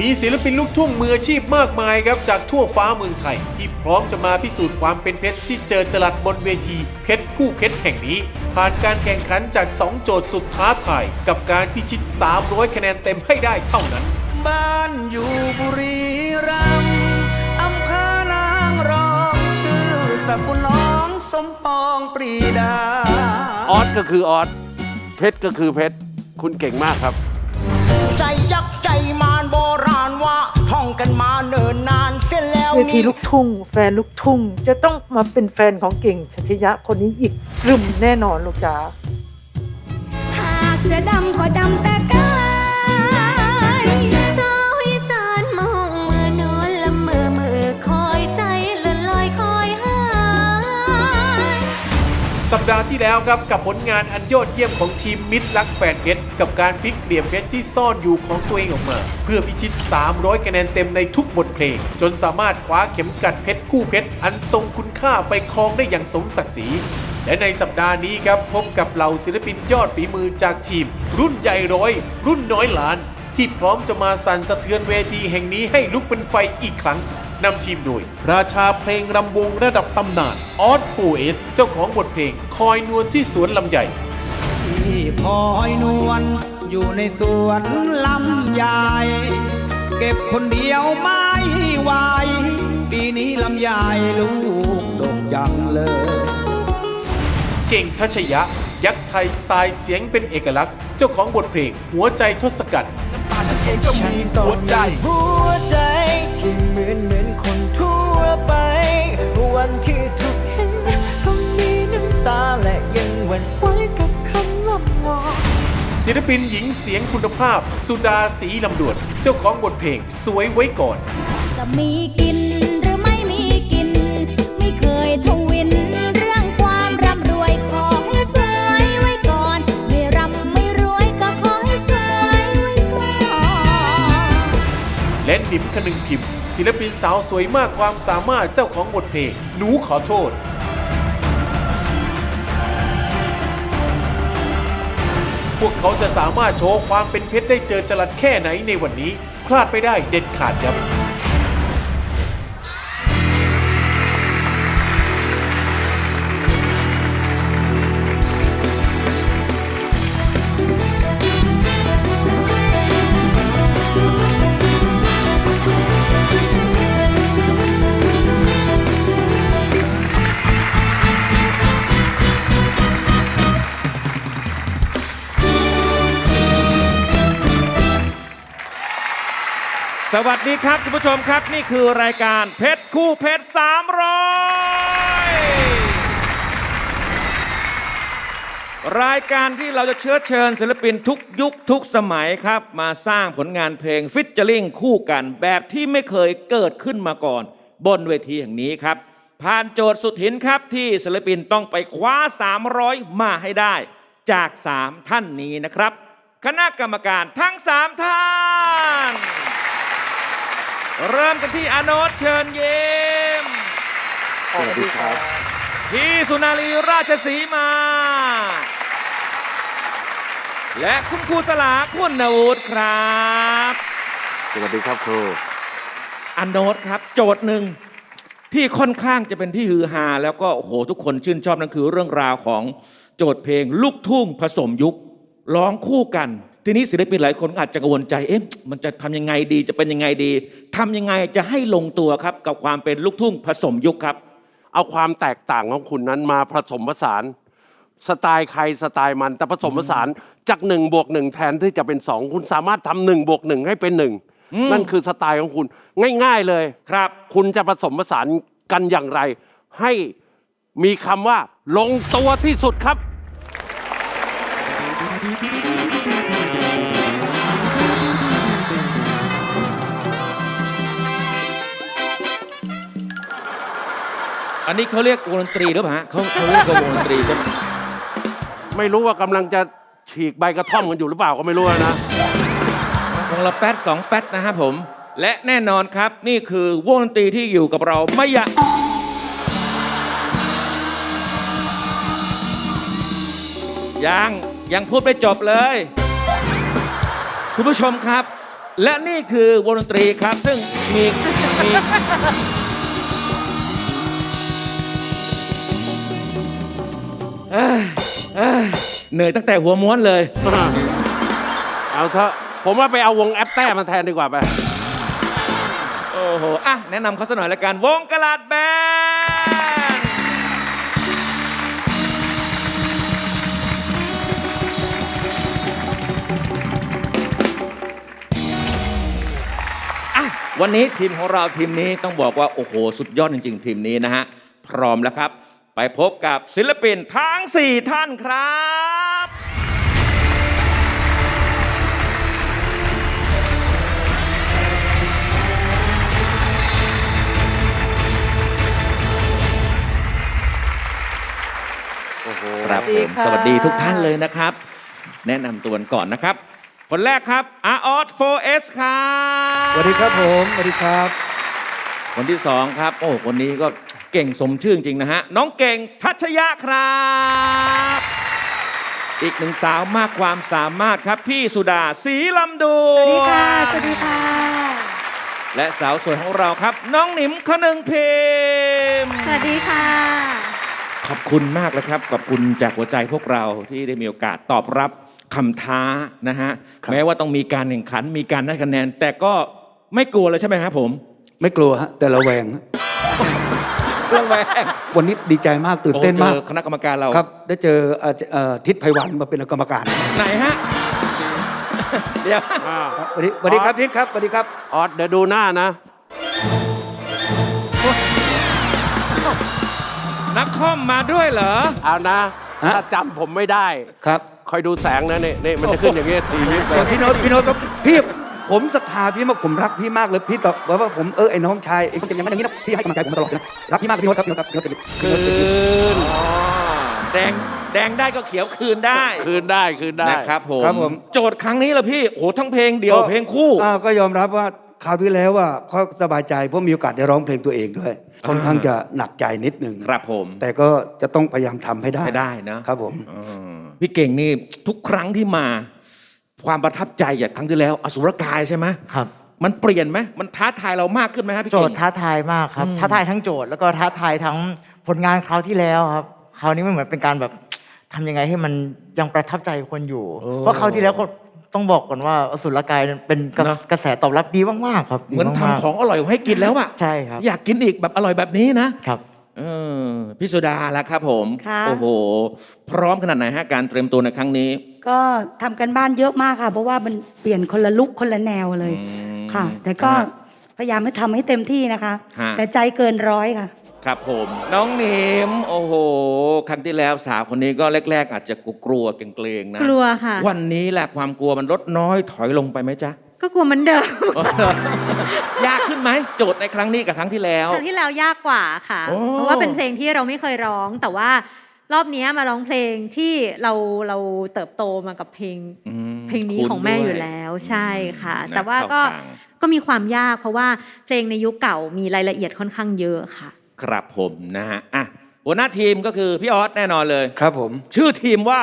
มีศิลปินลูกทุ่งมืออาชีพมากมายครับจากทั่วฟ้าเมืองไทย ที่พร้อมจะมาพิสูจน์ความเป็นเพชรที่เจอจลัดบนเวทีเพชรคู่เพชรแห่งนี้ ผ่านการแข่งขันจาก 2 โจทย์สุดท้าทาย กับการพิชิต 300 คะแนนเต็มให้ได้เท่านั้น บ้านอยู่บุรีรัมย์อำเภอนางรองชื่อสกุลน้องสมปองปรีดา ออสก็คือออสเพชรก็คือเพชรคุณเก่งมากครับ ใจยักษ์ใจมารโบราณว่าท่องกันมาเนิ่นนานเสียแล้วเวทีนี่ ลูกทุ่ง แฟนลูกทุ่ง จะต้องมาเป็นแฟนของเก่งชัชยะคนนี้อีกกลุ่มแน่นอนลูกจ๋า หากจะดำก็ดำแต่กาย สัปดาห์ที่แล้วครับกับผลงานอันยอดเยี่ยมของทีมมิตรรักแฟนเพชรกับการพลิกเปลี่ยนเพชรที่ซ่อนอยู่ของตัวเองออกมา เพื่อพิชิต 300 คะแนนเต็มในทุกบทเพลง จนสามารถคว้าเข็มกัดเพชรคู่เพชรอันทรงคุณค่าไปครองได้อย่างสมศักดิ์ศรีและในสัปดาห์นี้ครับพบกับเหล่าศิลปินยอดฝีมือจากทีม รุ่นใหญ่ร้อย รุ่นน้อยล้าน ที่พร้อมจะมาสั่นสะเทือนเวทีแห่งนี้ให้ลุกเป็นไฟอีกครั้ง นำทีมโดย ราชาเพลงรำวงระดับตำนานออสโฟเอสเจ้าของบทเพลง คอยนวลที่สวนลำใหญ่ที่คอยนวลอยู่ในสวนลำใหญ่เก็บคนเดียวไม่ไหวปีนี้ลำใหญ่ลูกดกยังเลย เก่งทัชยะ ยักษ์ไทยสไตล์เสียงเป็นเอกลักษณ์ เจ้าของบทเพลงหัวใจทศกัณฐ์ฉันต้องมี ศิลปินหญิงเสียงคุณภาพ สุดาศรีลำดวนเจ้าของบทเพลงสวยไว้ก่อน จะมีกินหรือไม่มีกิน ไม่เคยทวิน เรื่องความร่ำรวยขอให้สวยไว้ก่อน ไม่ร่ำไม่รวยก็ขอให้สวยไว้ก่อนและนิมคนึงพิมพ์ ศิลปินสาวสวยมากความสามารถเจ้าของบทเพลงหนูขอโทษ พวกเขาจะสามารถโชว์ความเป็นเพชรได้เจอจรัดแค่ไหนในวันนี้ พลาดไม่ได้เด็ดขาดครับ สวัสดีครับคุณผู้ชมครับนี่คือรายการเพชรคู่เพชร300 รายการที่เราจะเชื้อเชิญศิลปินทุกยุคทุกสมัยครับ มาสร้างผลงานเพลงฟิชเจอริงคู่กันแบบที่ไม่เคยเกิดขึ้นมาก่อน บนเวทีแห่งนี้ครับ ผ่านโจทย์สุดหินครับที่ศิลปินต้องไปคว้า 300 มาให้ได้ จาก 3 ท่านนี้นะครับ คณะกรรมการทั้ง 3 ท่าน เริ่มกันที่อาโนตเชิญยิ้มสวัสดีครับ พี่สุนารีราชสีมา และคุณครูสลาคุณวุฒิครับ สวัสดีครับครูอาโนตครับ โจทย์หนึ่งที่ค่อนข้างจะเป็นที่ฮือฮาแล้วก็โอ้โหทุกคนชื่นชอบนั่นคือเรื่องราวของโจทย์เพลงลูกทุ่งผสมยุคร้องคู่กัน ทีนี้ศิลปินหลายคนอาจจะกังวลใจเอ๊ะมันจะทำยังไงดีจะเป็นยังไงดีทำยังไงจะให้ลงตัวครับกับความเป็นลูกทุ่งผสมยุคครับ เอาความแตกต่างของคุณนั้นมาผสมผสานสไตล์ใครสไตล์มันแต่ผสมผสานจากหนึ่งบวกหนึ่งแทนที่จะเป็นสองคุณสามารถทำหนึ่งบวกหนึ่งให้เป็นหนึ่งนั่นคือสไตล์ของคุณง่าย ๆเลยครับ คุณจะผสมผสานกันอย่างไร ให้มีคำว่าลงตัวที่สุดครับ อันนี้เขาเรียกวงดนตรีหรือเปล่าฮะเขาเขาเรียกว่าวงดนตรีใช่ไหมไม่รู้ว่ากำลังจะฉีกใบกระท่อมกันอยู่หรือเปล่าก็ไม่รู้นะ วงละแป๊ดสองแป๊ดนะครับผม และแน่นอนครับนี่คือวงดนตรีที่อยู่กับเราไม่อยากยังยังพูดไม่จบเลย คุณผู้ชมครับ และนี่คือวงดนตรีครับ ซึ่งมีมี เอ้ยเอ้ยเหนื่อยตั้งแต่หัวม้วนเลย เอาเถอะผมว่าไปเอาวงแอปแต้มาแทนดีกว่าไป โอ้โห อะ แนะนำเขาสักหน่อยละกัน วงกลาดแบนด์อะ วันนี้ทีมของเราทีมนี้ต้องบอกว่า โอ้โห สุดยอดจริง ๆ ทีมนี้นะฮะ พร้อมแล้วครับ ไปพบกับศิลปินทั้ง 4 ท่านครับครับผมสสวัวัสสดีดีค่ะทุกท่านเลยนะครับ แนะนำตัวกันก่อนนะครับ คนแรกครับอาออส 4S ครับสวัสดีครับผมสวัสดีครับ คนที่สองครับ โอ้คนนี้ก็ เก่งสมชื่อจริงๆนะฮะ น้องเก่งทัชยะครับ อีกหนึ่งสาวมากความสามารถครับ พี่สุดาศรีลำดูสวัสดีค่ะ สวัสดีค่ะ และสาวสวยของเราครับ น้องหนิมขนึงเพมสวัสดีค่ะ ขอบคุณมากเลยครับ ขอบคุณจากหัวใจพวกเราที่ได้มีโอกาสตอบรับคำท้านะฮะ แม้ว่าต้องมีการแข่งขันมีการได้คะแนน แต่ก็ไม่กลัวเลยใช่ไหมครับผม ไม่กลัวฮะแต่ระแวงฮะ ระแวงวันนี้ดีใจมากตื่นเต้นมากโอ้จอคณะกรรมการเราครับ ได้เจอเอ่อเอ่อทิศไพวันมาเป็นกรรมการไหนฮะเดี๋ยวอ่าครับสวัสดีสวัสดีครับทิศครับสวัสดีครับ ออสเดี๋ยวดูหน้านะ นักคอมมาด้วยเหรอเอานะ ฮะ ถ้าจำผมไม่ได้ ครับคอยดูแสงนะนี่นี่มันจะขึ้นอย่างนี้ทีนี้ไปแต่พี่โน้ตพี่โน้ตครับพี่ ผมศรัทธาพี่มากผมรักพี่มากเลยพี่ตอบว่าว่าผมเออไอ้น้องชายไอ้คนจะยังไม่อย่างนี้นะพี่ให้กำลังใจผมมาตลอดนะรักพี่มากพี่โน้ตครับพี่โน้ตครับพี่โน้ตเป็นคืนแดงแดงได้ก็เขียวคืนได้คืนได้คืนได้นะครับผมครับผมโจทย์ครั้งนี้ละพี่โอ้โหทั้งเพลงเดียวเพลงคู่อ่าก็ยอมรับว่าคราวที่แล้วว่าเขาสบายใจเพราะมีโอกาสได้ร้องเพลงตัวเองด้วยค่อนข้างจะหนักใจนิดหนึ่งครับผม แต่ก็จะต้องพยายามทำให้ได้ให้ได้นะครับผมพี่เก่งนี่ทุกครั้งที่มา ความประทับใจอย่างครั้งที่แล้ว อสุรกายใช่ไหมครับ มันเปลี่ยนไหมมันท้าทายเรามากขึ้นไหมครับพี่โจเก่ทงย์ท้าทายมากครับ ท้าทายทั้งโจทย์แล้วก็ท้าทายทั้งผลงานคราวที่แล้วครับคราวนี้มันเหมือนเป็นการแบบทำยังไงให้มันยังประทับใจคนอยู่ เพราะคราวที่แล้วก็ต้องบอกก่อนว่าอสุรกายเป็นกระเนอะกระแสตอบรับดีมากๆครับดีเหมือนทำากๆของอร่อยให้กินแล้วอะใช่ครับอยากกินอีกแบบอร่อยแบบนี้นะครับ เออพี่สุดาละครับผมค่ะ โอ้โห พร้อมขนาดไหนฮะการเตรียมตัวในครั้งนี้ก็ทำกันบ้านเยอะมากค่ะ เพราะว่ามันเปลี่ยนคนละลุกคนละแนวเลยอืม ค่ะ แต่ก็ฮะพยายามให้ทำให้เต็มที่นะคะ ฮะ แต่ใจเกินร้อยค่ะ ครับผม น้องหนิมโอ้โห ครั้งที่แล้วสาวคนนี้ก็แรก ๆ อาจจะกลัวๆเกรงๆนะกลัวค่ะ วันนี้แหละความกลัวมันลดน้อยถอยลงไปไหมจ๊ะ ก็กลัวเหมือนเดิมยากขึ้นไหมโจทย์ในครั้งนี้กับครั้งที่แล้ว ครั้งที่แล้วยากกว่าค่ะ โอ้ เพราะว่าเป็นเพลงที่เราไม่เคยร้อง แต่ว่ารอบนี้มาร้องเพลงที่เราเราเติบโตมากับเพลง อืมเพลงนี้คุ้นของแม่ด้วอยู่แล้วใช่ค่ะนะแต่ว่าก็เข้ทางก็มีความยากเพราะว่าเพลงในยุคเก่ามีรายละเอียดค่อนข้างเยอะค่ะ ครับผมนะฮะอะหัวหน้าทีมก็คือพี่ออสแน่นอนเลย ครับผม ชื่อทีมว่า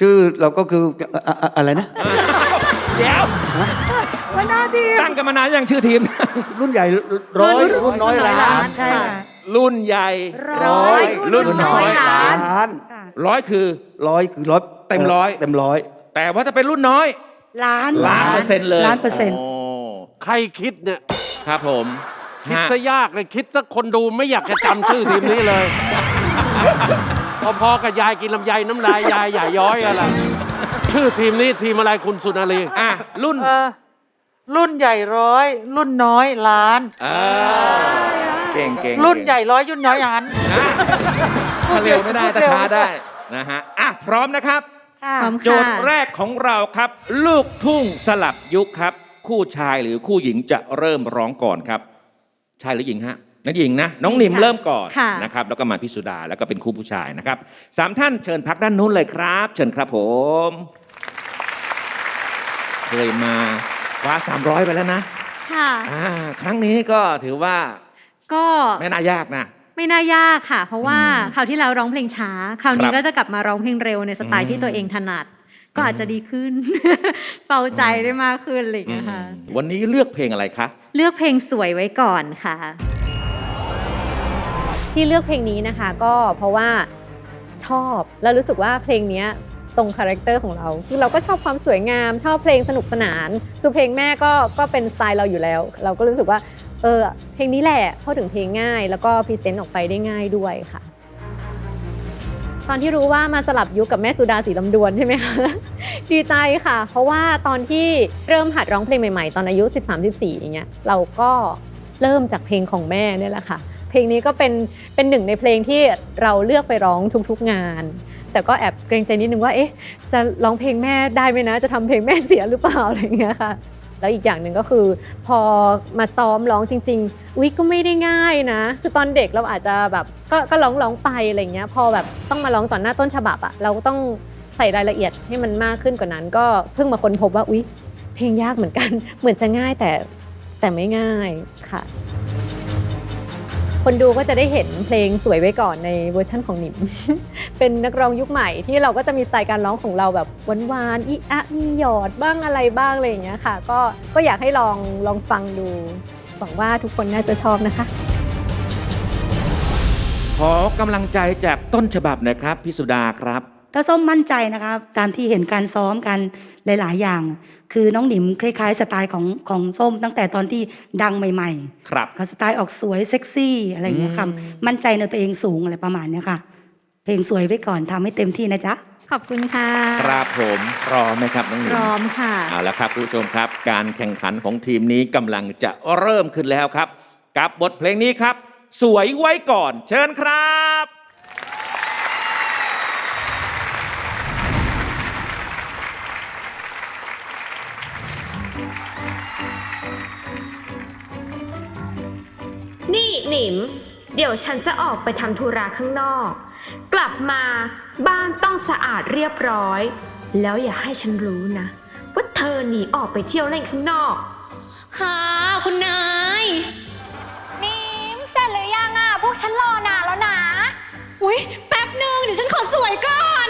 ชื่อเราก็คืออะอะอะไรนะ เดี๋ยววัน หน้าทีมตั้งกันมานานยังชื่อทีม รุ่นใหญ่ร้อยรุ่นรุ่นน้อยล้าน ใช่ค่ะ รุ่นใหญ่ร้อย รุ่นน้อยล้านล้านค่ะร้อยคือร้อยคือร้อยเต็มร้อยเต็มร้อย แต่ว่าถ้าเป็นรุ่นน้อย ล้านล้านเปอร์เซ็นต์เลยล้านเปอร์เซ็นต์โใครคิดเนี่ยครับผม คิดฮะซะยากเลยคิดซะคนดูไม่อยากจะจำชื่อทีมนี้เลยพอๆกับยายกินลำไยน้ำลายยายใหญ่าย้อยอะไรชื่อทีมนี้ทีมอะไรคุณสุนารีอะรุ่นเออ รุ่นใหญ่ร้อย รุ่นน้อยล้านเออเก่งเก่งรุ่นใหญ่ร้อยรุ่นน้อยอย่างนั้นอะถ้าเร็วไม่ได้ถ้าช้าได้นะฮะอะพร้อมนะครับ ค่ะพร้อมโจค่ะทย์แรกของเราครับ ลูกทุ่งสลับยุคครับ คู่ชายหรือคู่หญิงจะเริ่มร้องก่อนครับ ชายหรือหญิงฮะนักหญิงนะน้องหนิมค่ะเริ่มก่อนค่ะ นะครับแล้วก็มาพิสุดาแล้วก็เป็นคู่ผู้ชายนะครับสามท่านเชิญพักด้านนู้นเลยครับ เชิญครับผม เคยมา คว้า300 ไปแล้วนะค่ะ อ่าครั้งนี้ก็ถือว่าก็ไม่น่ายากนะ ไม่น่ายากค่ะ เพราะว่าอืมคราวที่แล้วร้องเพลงช้า คราวนี้ครับก็จะกลับมาร้องเพลงเร็วในสไตล์ที่ตัวเองถนัด ก็อาจจะดีขึ้นเบาใจได้มากขึ้นอะไรอย่างเงี้ยค่ะ วันนี้เลือกเพลงอะไรคะ เลือกเพลงสวยไว้ก่อนค่ะ ที่เลือกเพลงนี้นะคะ ก็เพราะว่าชอบแล้วรู้สึกว่าเพลงเนี้ย ตรงคาแรคเตอร์ของเราคือเราก็ชอบความสวยงาม ชอบเพลงสนุกสนาน คือเพลงแม่ก็ก็เป็นสไตล์เราอยู่แล้ว เราก็รู้สึกว่าเออเพลงนี้แหละเข้าถึงเพลงง่าย แล้วก็พรีเซนต์ออกไปได้ง่ายด้วยค่ะ ตอนที่รู้ว่ามาสลับยุคกับแม่สุดาสีลำดวนใช่ไหมคะดีใจค่ะ เพราะว่าตอนที่เริ่มหัดร้องเพลงใหม่ๆ ตอนอายุ 13-14อย่างเงี้ยเราก็เริ่มจากเพลงของแม่เนี่ยแหละค่ะ เพลงนี้ก็เป็นเป็นหนึ่งในเพลงที่เราเลือกไปร้องทุกๆงาน แต่ก็แอบเกรงใจนิดนึงว่าเอ๊ะจะร้องเพลงแม่ได้ไหมนะ จะทำเพลงแม่เสียหรือเปล่าอะไรเงี้ยค่ะแล้วอีกอย่างหนึ่งก็คือ พอมาซ้อมร้องจริง ๆ อุ๊ยก็ไม่ได้ง่ายนะ คือตอนเด็กเราอาจจะแบบก็ก็ร้องร้องไปอะไรเงี้ยพอแบบต้องมาร้องต่อหน้าต้นฉบับอะเราก็ต้องใส่รายละเอียดให้มันมากขึ้นกว่านั้น ก็เพิ่งมาค้นพบว่าอุ๊ยเพลงยากเหมือนกัน เหมือนจะง่ายแต่แต่ไม่ง่ายค่ะ คนดูก็จะได้เห็นเพลงสวยไว้ก่อนในเวอร์ชั่นของหนิม เป็นนักร้องยุคใหม่ที่เราก็จะมีสไตล์การร้องของเราแบบหวานๆอีอะมีหยอดบ้างอะไรบ้างอะไรอย่างเงี้ยค่ะ ก็ก็อยากให้ลองลองฟังดูหวังว่าทุกคนน่าจะชอบนะคะ ขอกำลังใจจากต้นฉบับหนะครับพี่สุดาครับถ้าส้มมั่นใจนะคะตามที่เห็นการซ้อมกัน หลาย ๆ อย่าง คือน้องหนิมคล้าย ๆ สไตล์ของของส้มตั้งแต่ตอนที่ดังใหม่ครับๆก็สไตล์ออกสวยเซ็กซี่อะไรอย่างเงี้ยค่ะอืมมั่นใจในตัวเองสูงอะไรประมาณเนี้ยค่ะ เพลงสวยไว้ก่อนทำให้เต็มที่นะจ๊ะขอบคุณค่ะ ครับผมพร้อมไหมครับน้องหนิพมร้อมค่ะเอาละครับคุณผู้ชมครับ การแข่งขันของทีมนี้กำลังจะเริ่มขึ้นแล้วครับ กับบทเพลงนี้ครับ สวยไว้ก่อน เชิญครับ นี่หนิม เดี๋ยวฉันจะออกไปทำธุระข้างนอก กลับมาบ้านต้องสะอาดเรียบร้อย แล้วอย่าให้ฉันรู้นะ ว่าเธอหนีออกไปเที่ยวเล่นข้างนอก ค่ะ คุณนาย นิมเสร็จหรือยังอะ พวกฉันรอนานแล้วนะ อุ้ยแป๊บหนึ่งเดี๋ยวฉันขอสวยก่อน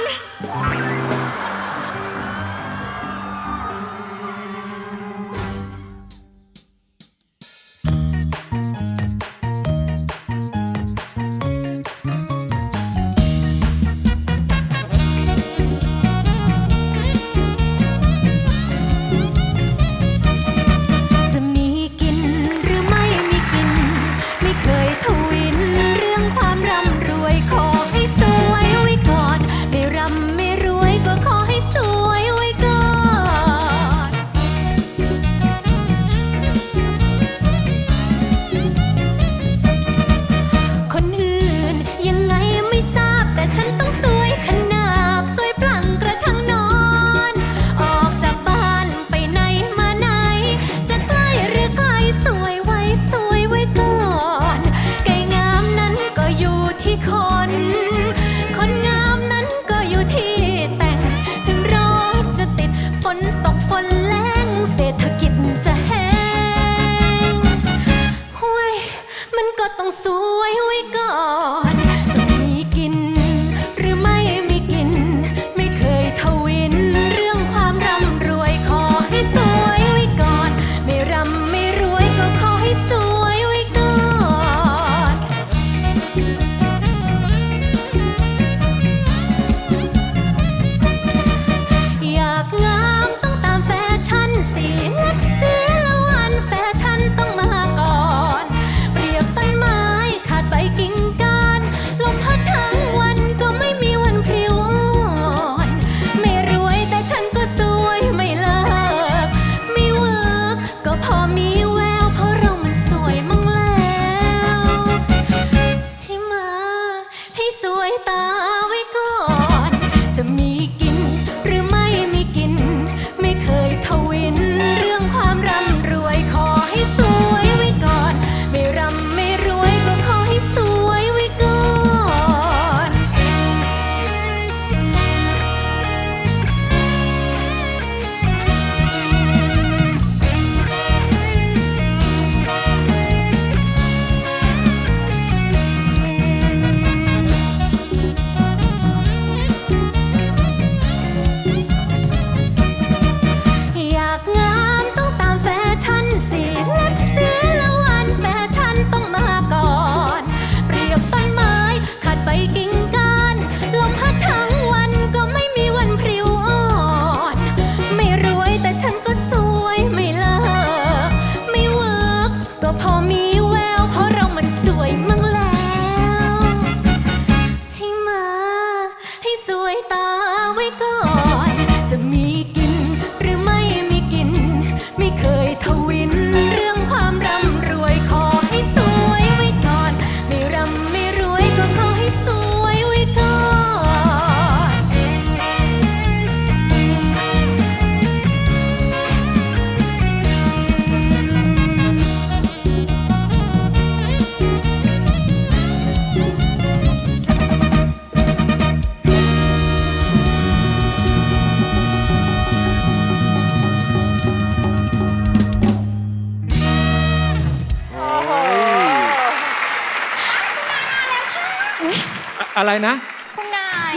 อะไรนะ คุณนาย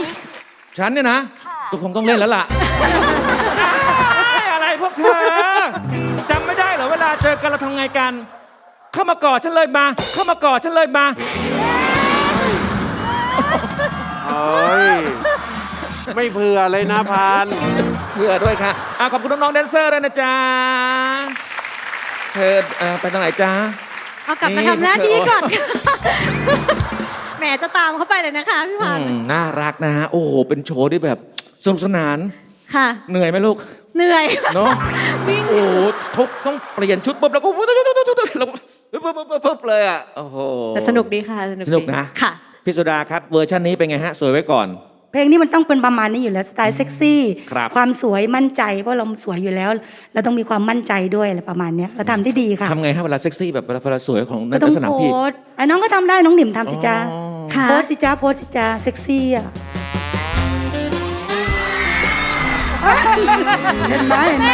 ฉันเนี่ยนะก็คงต้องเล่นแล้วล่ะอ้ายอะไรพวกเธอจำไม่ได้เหรอเวลาเจอกันเราทำไงกัน เข้ามากอดฉันเลยมา เข้ามากอดฉันเลยมา เอ้ย ไม่เผื่อเลยนะพาน เพื่อด้วยค่ะอะขอบคุณน้องๆแดนเซอร์ด้วยนะจ๊ะเธอเอ่อไปทางไหนจ๊ะ เอากลับมานี่ทำหน้าที่ก่อนพวกแหมจะตามเข้าไปเลยนะคะพี่พันอืมน่ารักนะฮะ โอ้โห เป็นโชว์ที่แบบสนุกสนาน ค่ะ เหนื่อยไหมลูก เหนื่อย เนาะวิ่ง โอ้โหเขาต้องเปลี่ยนชุดปุ๊บแล้วก็แล้วก็ปุ๊บปุ๊บปุ๊บปุ๊บเลยอะ โอ้โห แต่สนุกดีค่ะ สนุกสนุกดีนะ ค่ะ พี่สุดาครับเวอร์ชันนี้เป็นไงฮะ สวยไว้ก่อน เพลงนี้มันต้องเป็นประมาณนี้อยู่แล้วสไตล์เซ็กซี่ครับ ความสวยมั่นใจเพราะเราสวยอยู่แล้ว เราต้องมีความมั่นใจด้วยอะไรประมาณเนี้ยเราทำได้ดีค่ะทำไงฮะเวลาเซ็กซี่แบบเวลาเวลาสวยของในก็ต้อลังกษณะโพพี่สต์ไอ้น้องก็ทำได้น้องหนิมทำสิจ้าอ๋อ ค่ะ โพสต์สิจ้าโพสต์สิจ้าเซ็กซี่อะเห็นไหมเห็นไหม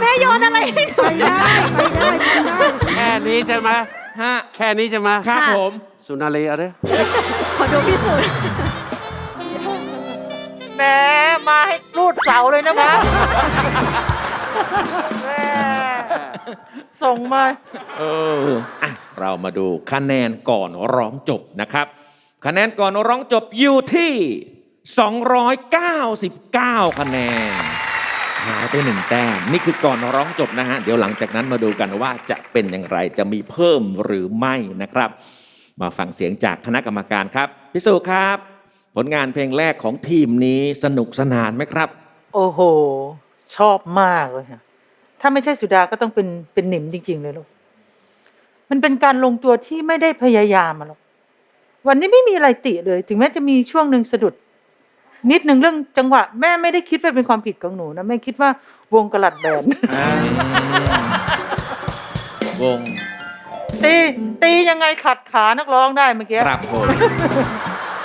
แม่โยนอะไรให้หนู ไปได้ไปได้ทำได้ แค่นี้ใช่ไหมฮะแค่นี้ใช่ไหมครับค่ะ ผม สุนารีเอาดิขอดูพิสูจน์แหมมาให้รูดเสาเลยนะคะแม่ ส่งมาเอออะเรามาดูคะแนนก่อนร้องจบนะครับ คะแนนก่อนร้องจบอยู่ที่ 299 คะแนนหายไปหนึ่งแต้มนี่คือก่อนร้องจบนะฮะ เดี๋ยวหลังจากนั้นมาดูกันว่าจะเป็นอย่างไรจะมีเพิ่มหรือไม่นะครับ มาฟังเสียงจากคณะกรรมการครับ พิสูครับ ผลงานเพลงแรกของทีมนี้สนุกสนานไหมครับ โอ้โห ชอบมากเลยค่ะ ถ้าไม่ใช่สุดาก็ต้องเป็นเป็นหนิมจริง ๆ เลยลูกมันเป็นการลงตัวที่ไม่ได้พยายามอะหรอกวันนี้ไม่มีอะไรติเลย ถึงแม้จะมีช่วงหนึ่งสะดุด นิดหนึ่งเรื่องจังหวะ แม่ไม่ได้คิดว่าเป็นความผิดของหนูนะแม่คิดว่าวงกระลัดแบน วงตีตียังไงขัดขานักร้องได้เมื่อกี้ครับผม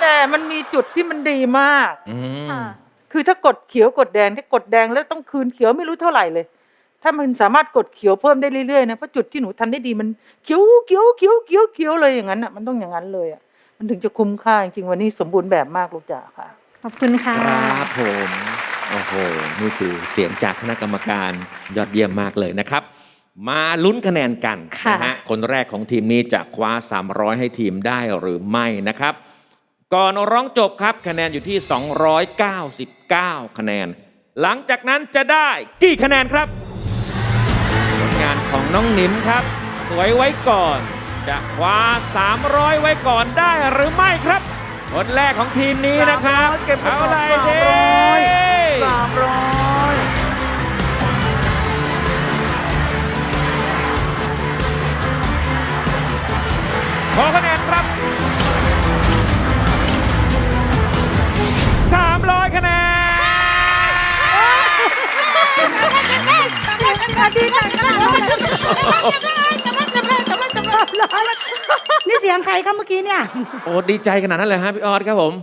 แต่มันมีจุดที่มันดีมาก อืม คือถ้ากดเขียวกดแดงถ้ากดแดงแล้วต้องคืนเขียวไม่รู้เท่าไหร่เลย ถ้ามันสามารถกดเขียวเพิ่มได้เรื่อยๆนะเพราะจุดที่หนูทันได้ดีมันเขียวเขียวเขียวเขียวเขียวเลยอย่างนั้นอะมันต้องอย่างนั้นเลยอะมันถึงจะคุ้มค่าจริงๆวันนี้สมบูรณ์แบบมากลูกจ๋าค่ะ ขอบคุณค่ะครับผมโอ้โหนี่คือเสียงจากคณะกรรมการยอดเยี่ยมมากเลยนะครับ มาลุ้นคะแนนกันค่ะนะฮะคนแรกของทีมนี้จะคว้า 300 ให้ทีมได้หรือไม่นะครับ ก่อนร้องจบครับคะแนนอยู่ที่ 299 คะแนน หลังจากนั้นจะได้กี่คะแนนครับผลงา นของน้องหนิมครับ สวยไว้ก่อน จะคว้า 300 ไว้ก่อนได้หรือไม่ครับคนแรกของทีมนี้นะครับเก็บไปก่อนเท่าไหร่ดีสามร้อยขอคะแนนครับ นี่เสียงใครครับเมื่อกี้เนี่ยโอ้ดีใจขนาดนั้นเลยฮะพี่ออสครับผม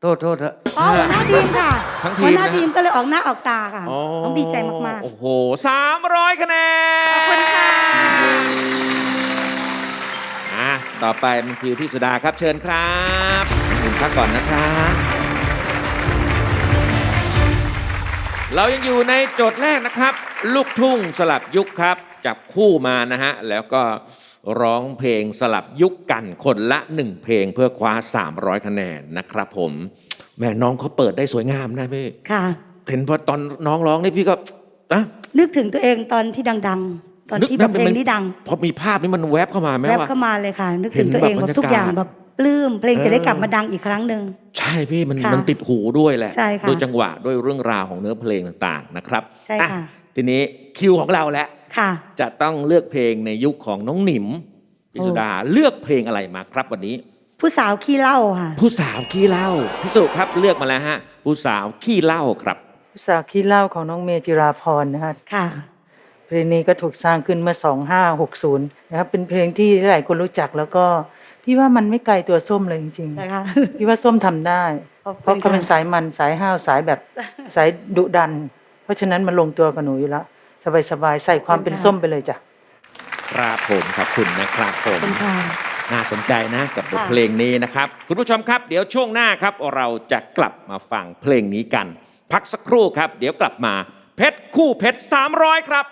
โทษโทษเถอะอ๋อหัวหน้าทีมค่ะทั้งทีมหัวหน้านะทีมก็เลยออกหน้าออกตาค่ะต้องดีใจมากโอ้โห300คะแนนขอบคุณค่ะอะต่อไปมันคือพี่สุดาครับเชิญครับคุณพักก่อนนะครับ เรายังอยู่ในโจทย์แรกนะครับ ลูกทุ่งสลับยุคครับ จับคู่มานะฮะ แล้วก็ร้องเพลงสลับยุคกันคนละหนึ่งเพลงเพื่อคว้า 300 คะแนนนะครับผมแม่น้องเขาเปิดได้สวยงามนะพี่ๆค่ะเห็นพอตอนน้องร้องนี่พี่ก็นะนึกถึงตัวเองตอนที่ดัง ๆ ตอนที่แบบเพลงนี้ดังพอมีภาพนี้มันแวบเข้ามาไหมแวบว่าเข้ามาเลยค่ะ นึกถึงตัวเองเห็นแบบแบบทุกอย่างบรรยากาศแบบปลื้มเพลงจะได้เออกลับมาดังอีกครั้งหนึ่ง ใช่พี่มันค่ะมันติดหูด้วยแหละใช่ค่ะด้วยจังหวะด้วยเรื่องราวของเนื้อเพลงต่างๆนะครับใช่อ่ค่ะทีนี้คิวของเราแล้วค่ะ จะต้องเลือกเพลงในยุคของน้องหนิมพิสุดาเลือกเพลงอะไรมาครับวันนี้ ผู้สาวขี้เหล้าค่ะ ผู้สาวขี้เหล้าพิสุครับเลือกมาแล้วฮะ ผู้สาวขี้เหล้าครับ ผู้สาวขี้เหล่าของน้องเมย์จิราพรนะฮะค่ะ เพลงนี้ก็ถูกสร้างขึ้นเมื่อ 2560 นะครับ เป็นเพลงที่หลายคนรู้จักแล้วก็ พี่ว่ามันไม่ไกลตัวส้มเลยจริงนะคะ ๆพี่ว่าส้มทำได้ ขอบคุณเพราะเขาเป็นค่ะ สายมันสายห้าวสายแบบสายดุดัน เพราะฉะนั้นมันลงตัวกับหนูอยู่แล้วสบายๆใส่ความเป็นส้มไปเลยจ้ะ ครับผมขอบคุณนะครับผมขอบคุณค่ะน่าสนใจนะกับบทเพลงนี้นะครับ คุณผู้ชมครับ เดี๋ยวช่วงหน้าครับ เราจะกลับมาฟังเพลงนี้กัน พักสักครู่ครับ เดี๋ยวกลับมาเพชรคู่เพชร300 ครับ